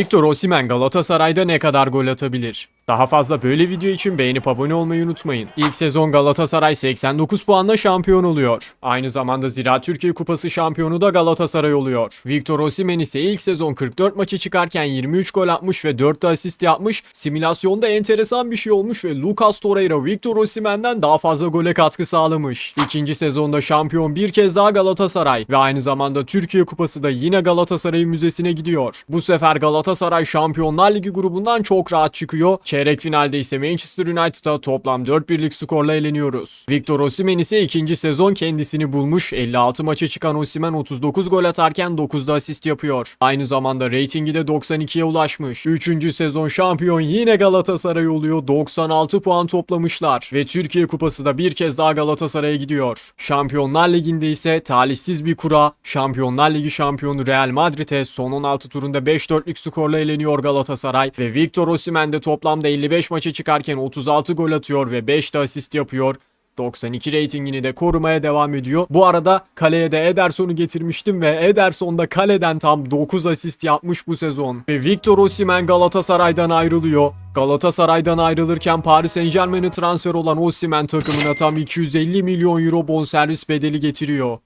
Victor Osimhen Galatasaray'da ne kadar gol atabilir? Daha fazla böyle video için beğenip abone olmayı unutmayın. İlk sezon Galatasaray 89 puanla şampiyon oluyor. Aynı zamanda Zira Türkiye Kupası şampiyonu da Galatasaray oluyor. Victor Osimhen ise ilk sezon 44 maçı çıkarken 23 gol atmış ve 4 de asist yapmış. Simülasyonda enteresan bir şey olmuş ve Lucas Torreira Victor Osimhen'den daha fazla gole katkı sağlamış. İkinci sezonda şampiyon bir kez daha Galatasaray ve aynı zamanda Türkiye Kupası da yine Galatasaray'ın müzesine gidiyor. Bu sefer Galatasaray Şampiyonlar Ligi grubundan çok rahat çıkıyor. Çeyrek finalde ise Manchester United'a toplam 4-1'lik skorla eleniyoruz. Victor Osimhen ise ikinci sezon kendisini bulmuş. 56 maça çıkan Osimhen 39 gol atarken 9'da asist yapıyor. Aynı zamanda reytingi de 92'ye ulaşmış. Üçüncü sezon şampiyon yine Galatasaray oluyor. 96 puan toplamışlar. Ve Türkiye Kupası da bir kez daha Galatasaray'a gidiyor. Şampiyonlar Ligi'nde ise talihsiz bir kura. Şampiyonlar Ligi şampiyonu Real Madrid'e son 16 turunda 5-4'lük skorla eleniyor Galatasaray. Ve Victor Osimhen de toplamda 55 maça çıkarken 36 gol atıyor ve 5 de asist yapıyor. 92 reytingini de korumaya devam ediyor. Bu arada kaleye de Ederson'u getirmiştim ve Ederson da kaleden tam 9 asist yapmış bu sezon. Ve Victor Osimhen Galatasaray'dan ayrılıyor. Galatasaray'dan ayrılırken Paris Saint Germain'e transfer olan Osimhen takımına tam 250 milyon euro bonservis bedeli getiriyor.